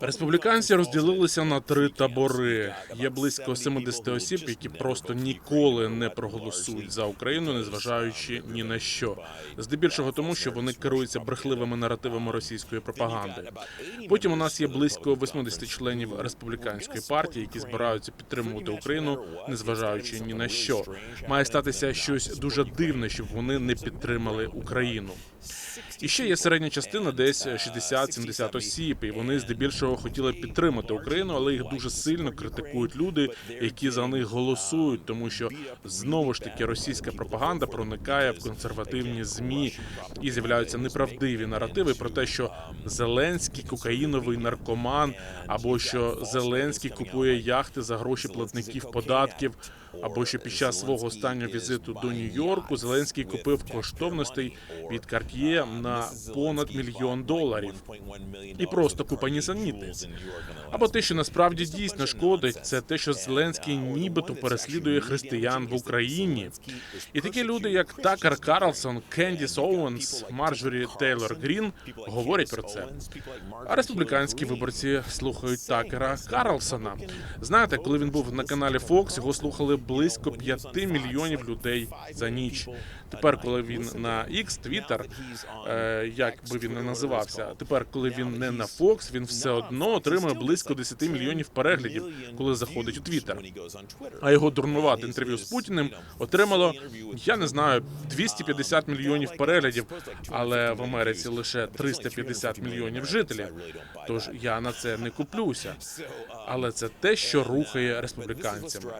Республіканці розділилися на три табори. Є близько 70 осіб, які просто ніколи не проголосують за Україну, незважаючи ні на що. Здебільшого тому, що вони керуються брехливими наративами російської пропаганди. Потім у нас є близько 80 членів республіканської партії, які збираються підтримувати Україну, незважаючи ні на що. Має статися щось дуже дивне, щоб вони не підтримали Україну. І ще є середня частина, десь 60-70 осіб, і вони здебільшого хотіли підтримати Україну, але їх дуже сильно критикують люди, які за них голосують, тому що знову ж таки російська пропаганда проникає в консервативні змі і з'являються неправдиві наративи про те, що Зеленський кокаїновий наркоман, або що Зеленський купує яхти за гроші платників податків, або що під час свого останнього візиту до Нью-Йорку Зеленський купив коштовностей від Cartier на понад мільйон доларів. І просто купа нісенітниць. Або те, що насправді дійсно шкодить, це те, що Зеленський нібито переслідує християн в Україні. І такі люди, як Такер Карлсон, Кендіс Оуенс, Марджорі Тейлор Грін, говорять про це. А республіканські виборці слухають Такера Карлсона. Знаєте, коли він був на каналі Fox, його слухали близько 5 мільйонів людей за ніч. Тепер, коли він на X, Twitter, е, як би він не називався, тепер, коли він не на Fox, він все одно отримує близько 10 мільйонів переглядів, коли заходить у Twitter. А його дурнувате інтерв'ю з Путіним отримало, я не знаю, 250 мільйонів переглядів, але в Америці лише 350 мільйонів жителів. Тож я на це не куплюся. Але це те, що рухає республіканцями.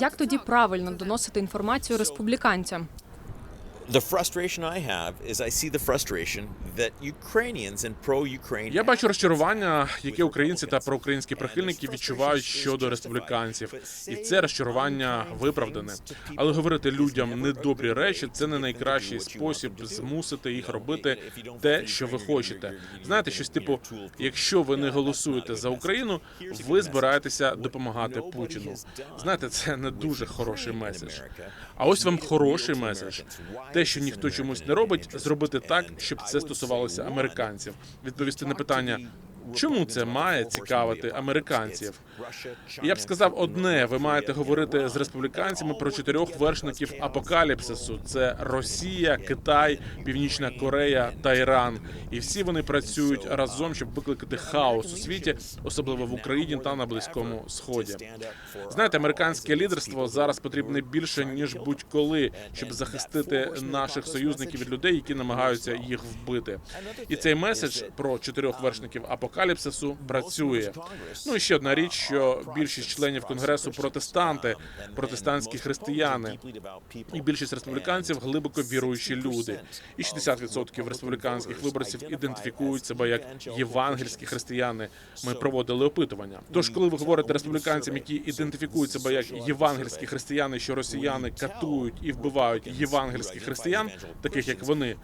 Як тоді правильно доносити інформацію республіканцям? The frustration I have is I see the frustration that Ukrainians and pro-Ukraine Я бачу розчарування, яке українці та проукраїнські прихильники відчувають щодо республіканців, і це розчарування виправдане. Але говорити людям недобрі речі це не найкращий спосіб змусити їх робити те, що ви хочете. Знаєте, щось типу, якщо ви не голосуєте за Україну, ви збираєтеся допомагати Путіну. Знаєте, це не дуже хороший меседж. А ось вам хороший меседж. Те, що ніхто чомусь не робить, зробити так, щоб це стосувалося американців. Відповісти на питання. Чому це має цікавити американців? Я б сказав одне: ви маєте говорити з республіканцями про чотирьох вершників апокаліпсису: це Росія, Китай, Північна Корея та Іран. І всі вони працюють разом, щоб викликати хаос у світі, особливо в Україні та на Близькому Сході. Знаєте, американське лідерство зараз потрібне більше ніж будь-коли, щоб захистити наших союзників від людей, які намагаються їх вбити. І цей меседж про чотирьох вершників апокаліпсису працює. Ну і ще одна річ, що більшість членів конгресу протестанти, протестантські християни, і більшість республіканців глибоко віруючі люди. І 60% республіканських виборців ідентифікують себе як євангельські християни. Ми проводили опитування. Тож, коли ви говорите республіканцям, які ідентифікують себе як євангельські християни, що росіяни катують і вбивають євангельських християн, таких як вони,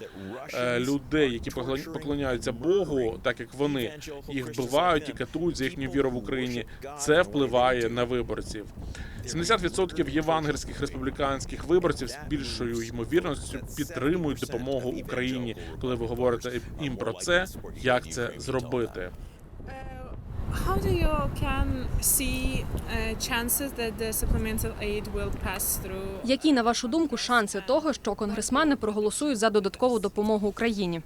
е, людей, які поклоняються Богу, так як вони їх вбивають і катують за їхню віру в Україні. Це впливає на виборців. 70% євангельських республіканських виборців з більшою ймовірністю підтримують допомогу Україні, коли ви говорите їм про це, як це зробити. How do you can see uh, chances that the supplemental aid will pass through? Які на вашу думку шанси того, що конгресмени проголосують за додаткову допомогу Україні?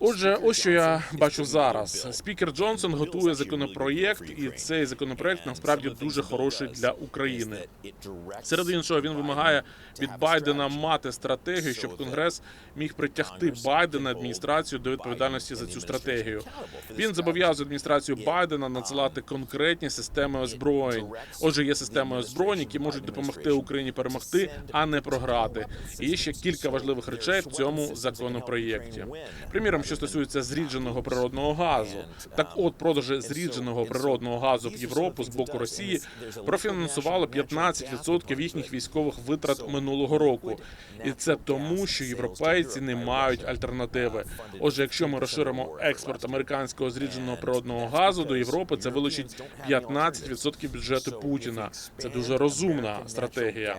Отже, ось що я бачу зараз. Спікер Джонсон готує законопроєкт, і цей законопроєкт насправді дуже хороший для України. Серед іншого, він вимагає від Байдена мати стратегію, щоб Конгрес міг притягти Байдена адміністрацію до відповідальності за цю стратегію. Він зобов'язує адміністрацію Байдена надсилати конкретні системи озброєнь. Отже, є системи озброєнь, які можуть допомогти Україні перемогти, а не програти. І є ще кілька важливих речей в цьому законопроєкті. Приміром, що стосується зрідженого природного газу, так от продажі зрідженого природного газу в Європу з боку Росії профінансували 15% їхніх військових витрат минулого року, і це тому, що європейці не мають альтернативи. Отже, якщо ми розширимо експорт американського зрідженого природного газу до Європи, це вилучить 15% бюджету Путіна. Це дуже розумна стратегія.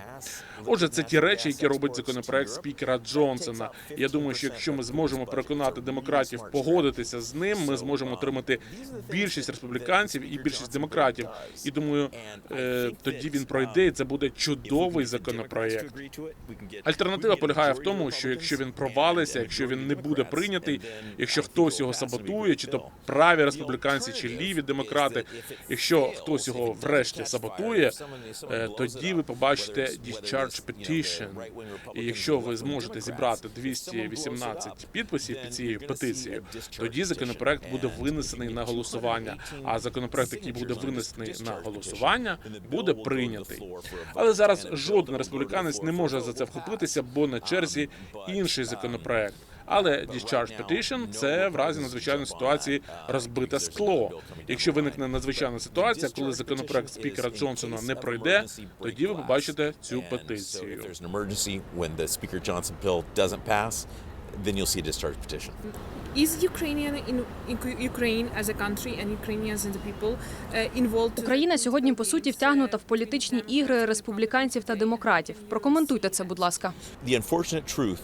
Отже, це ті речі, які робить законопроект спікера Джонсона. Я думаю, що якщо ми зможемо переконати демократів погодитися з ним, ми зможемо отримати більшість республіканців і більшість демократів. І думаю, е, тоді він пройде, і це буде чудовий законопроєкт. Альтернатива полягає в тому, що якщо він провалиться, якщо він не буде прийнятий, якщо хтось його саботує, чи то праві республіканці, чи ліві демократи, якщо хтось його врешті саботує, е, тоді ви побачите discharge petition. І якщо ви зможете зібрати 218 підписів під цією петицією, тоді законопроект буде винесений на голосування. А законопроект, який буде винесений на голосування, буде прийнятий. Але зараз жоден республіканець не може за це вхопитися, бо на черзі інший законопроект. Але discharge petition – це в разі надзвичайної ситуації розбите скло. Якщо виникне надзвичайна ситуація, коли законопроект спікера Джонсона не пройде, тоді ви побачите цю петицію. then you'll see a discharge petition. Is Ukrainian in, in Ukraine as a country and Ukrainians and the people uh, involved? Україна сьогодні по суті втягнута в політичні ігри республіканців та демократів. Прокоментуйте це, будь ласка. The unfortunate truth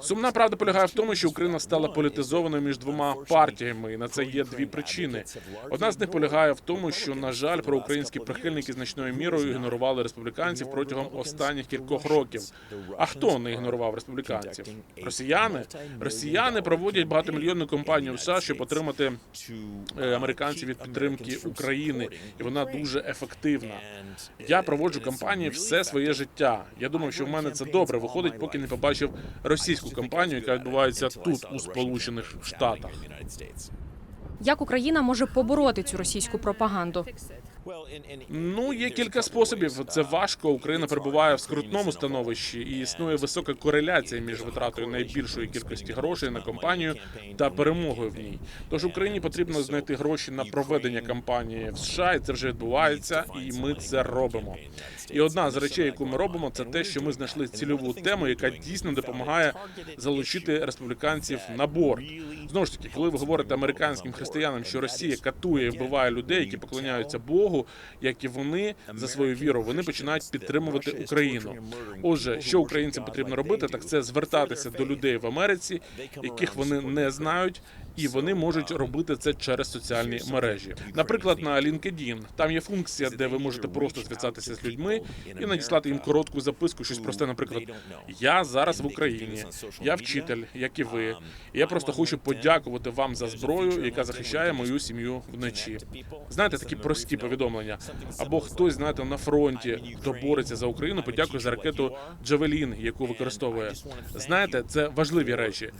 Сумна правда полягає в тому, що Україна стала політизованою між двома партіями, і на це є дві причини. Одна з них полягає в тому, що на жаль, проукраїнські прихильники значною мірою ігнорували республіканців протягом останніх кількох років. А хто не ігнорував республіканців? Росіяни росіяни проводять багатомільйонну кампанію в США, щоб отримати е, американців від підтримки України, і вона дуже ефективна. Я проводжу кампанії все своє життя. Я думав, що в мене це добре виходить, поки не побачив російську кампанію, яка відбувається тут, у Сполучених Штатах. Як Україна може побороти цю російську пропаганду? Ну, є кілька способів. Це важко. Україна перебуває в скрутному становищі, і існує висока кореляція між витратою найбільшої кількості грошей на кампанію та перемогою в ній. Тож Україні потрібно знайти гроші на проведення кампанії в США, і це вже відбувається, і ми це робимо. І одна з речей, яку ми робимо, це те, що ми знайшли цільову тему, яка дійсно допомагає залучити республіканців на борт. Знову ж таки, коли ви говорите американським християнам, що Росія катує і вбиває людей, які поклоняються Богу, як і вони за свою віру, вони починають підтримувати Україну. Отже, що українцям потрібно робити, так це звертатися до людей в Америці, яких вони не знають. І вони можуть робити це через соціальні мережі. Наприклад, на LinkedIn. Там є функція, де ви можете просто зв'язатися з людьми і надіслати їм коротку записку, щось просте. Наприклад, я зараз в Україні, я вчитель, як і ви. Я просто хочу подякувати вам за зброю, яка захищає мою сім'ю вночі. Знаєте, такі прості повідомлення. Або хтось знаєте на фронті, хто бореться за Україну, подякує за ракету Джавелін, яку використовує. Знаєте, це важливі речі.